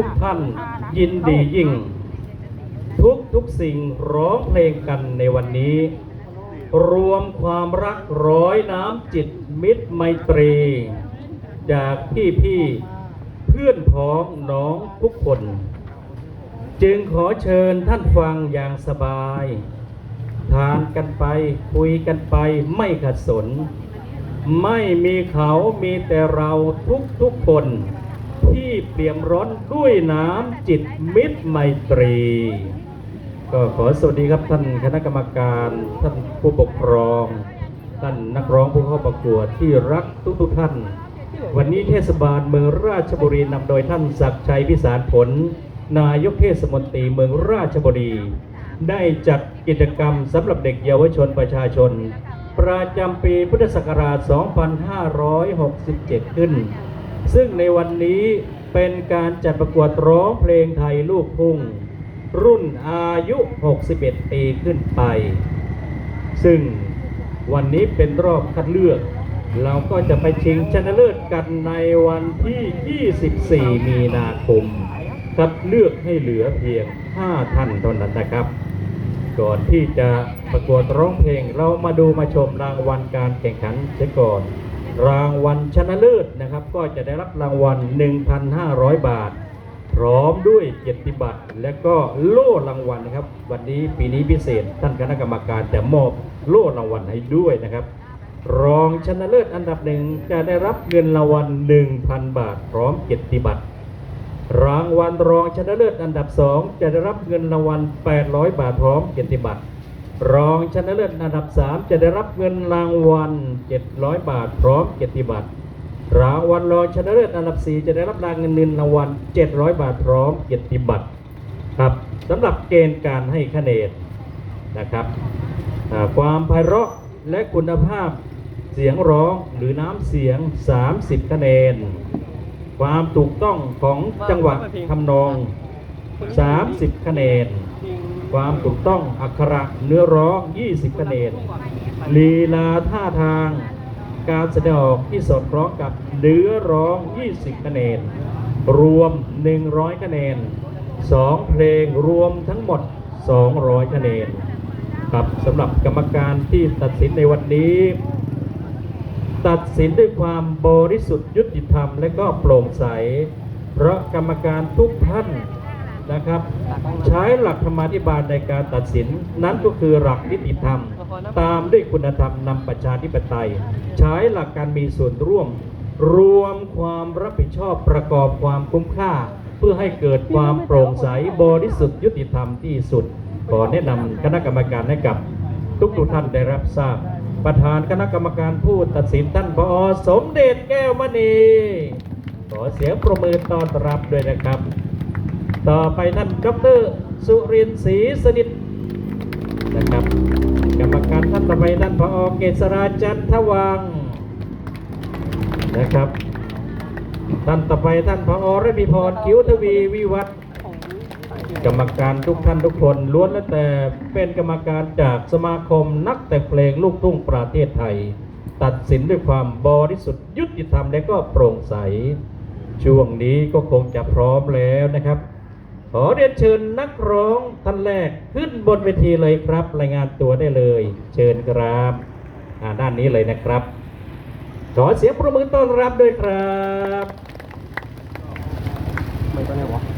ทุกท่านยินดียิ่ง ทุกทุกสิ่งร้องเพลงกันในวันนี้ รวมความรักร้อยน้ำจิตมิตรไมตรี จากพี่พี่เพื่อนพ้องน้องทุกคน จึงขอเชิญท่านฟังอย่างสบาย ทานกันไปคุยกันไปไม่ขัดสน ไม่มีเขามีแต่เราทุกทุกคน ที่เปี่ยมร้อนด้วยน้ำจิตมิตรไมตรี ก็ขอสวัสดีครับท่านคณะกรรมการท่านผู้ปกครอง ท่านนักร้องผู้เข้าประกวดที่รักทุกทุกๆท่าน วันนี้เทศบาลเมืองราชบุรีนำโดยท่านศักดิ์ชัยพิสารผล นายกเทศมนตรีเมืองราชบุรี ได้จัดกิจกรรมสำหรับเด็กเยาวชนประชาชน ประจำปีพุทธศักราช 2567 ขึ้น ซึ่งในวันนี้เป็นการจัดประกวดร้องเพลงไทยลูกทุ่ง รุ่นอายุ 61 ปีขึ้นไป ซึ่งวันนี้เป็นรอบคัดเลือก เราก็จะไปชิงชนะเลิศกันในวันที่ 24 มีนาคม คัดเลือกให้เหลือเพียง 5 ท่านเท่านั้นนะครับ ก่อนที่จะประกวดร้องเพลงเรามาดูมาชมรางวัลการแข่งขันเสียก่อน รางวัลชนะเลิศนะครับ ก็จะได้รับรางวัล 1,500 บาท พร้อมด้วยเกียรติบัตรและก็โล่รางวัลนะครับ วันนี้ปีนี้พิเศษท่านคณะกรรมการจะมอบโล่รางวัลให้ด้วยนะครับ รองชนะเลิศอันดับหนึ่งจะได้รับเงินรางวัล 1,000 บาท พร้อมเกียรติบัตรรางวัลรองชนะเลิศอันดับสองจะได้รับเงินรางวัล 800 บาทพร้อมเกียรติบัตร รองชนะเลิศอันดับสามจะได้รับเงินรางวัล 700 บาท พร้อมเกียรติบัตรรางวัลรองชนะเลิศอันดับสี่จะได้รับรางวัลเงินรางวัล 700 บาท พร้อมเกียรติบัตรครับสำหรับเกณฑ์การให้คะแนนนะครับความไพเราะและคุณภาพเสียงร้องหรือน้ำเสียง 30 คะแนน ความถูกต้องของจังหวะทำนอง 30 คะแนน ความถูกต้องอักขระเนื้อร้อง 20 คะแนนลีลาท่าทาง การแสดงออกที่สอดคล้องกับเนื้อร้อง 20 คะแนน รวม 100 คะแนน 2 เพลงรวมทั้งหมด 200 คะแนนครับสำหรับกรรมการที่ตัดสินในวันนี้ ตัดสินด้วยความบริสุทธิ์ยุติธรรมและก็โปร่งใส เพราะกรรมการทุกท่าน นะครับ ใช้หลักธรรมาธิบาลในการตัดสิน นั้นก็คือหลักนิติธรรม ตามด้วยคุณธรรมนำประชาธิปไตย ใช้หลักการมีส่วนร่วม รวมความรับผิดชอบประกอบความคุ้มค่า เพื่อให้เกิดความโปร่งใสบริสุทธิ์ยุติธรรมที่สุดขอแนะนำคณะกรรมการให้กับทุกทุกท่านได้รับทราบ ประธานคณะกรรมการผู้ตัดสินท่านพอสมเด็จแก้วมณี ขอเสียงประมือต้อนรับด้วยนะครับ ต่อไปท่านดรสุรินทร์ศรีสนิทนะครับ กรรมการท่านต่อไปท่านพอเกษราจันทวังนะครับ ท่านต่อไปท่านพอระมีพรคิ้วทวีวิวัฒกรรมการทุกท่านทุกคนล้วนแล้วแต่เป็นกรรมการจากสมาคมนักแต่งเพลงลูกทุ่งประเทศไทย ตัดสินด้วยความบริสุทธิ์ยุติธรรมและก็โปร่งใส ช่วงนี้ก็คงจะพร้อมแล้วนะครับ ขอเรียนเชิญนักร้องท่านแรกขึ้นบนเวทีเลยครับ รายงานตัวได้เลย เชิญครับด้านนี้เลยนะครับ ขอเสียงประมือต้อนรับด้วยครับไม่ต้องไหนวะ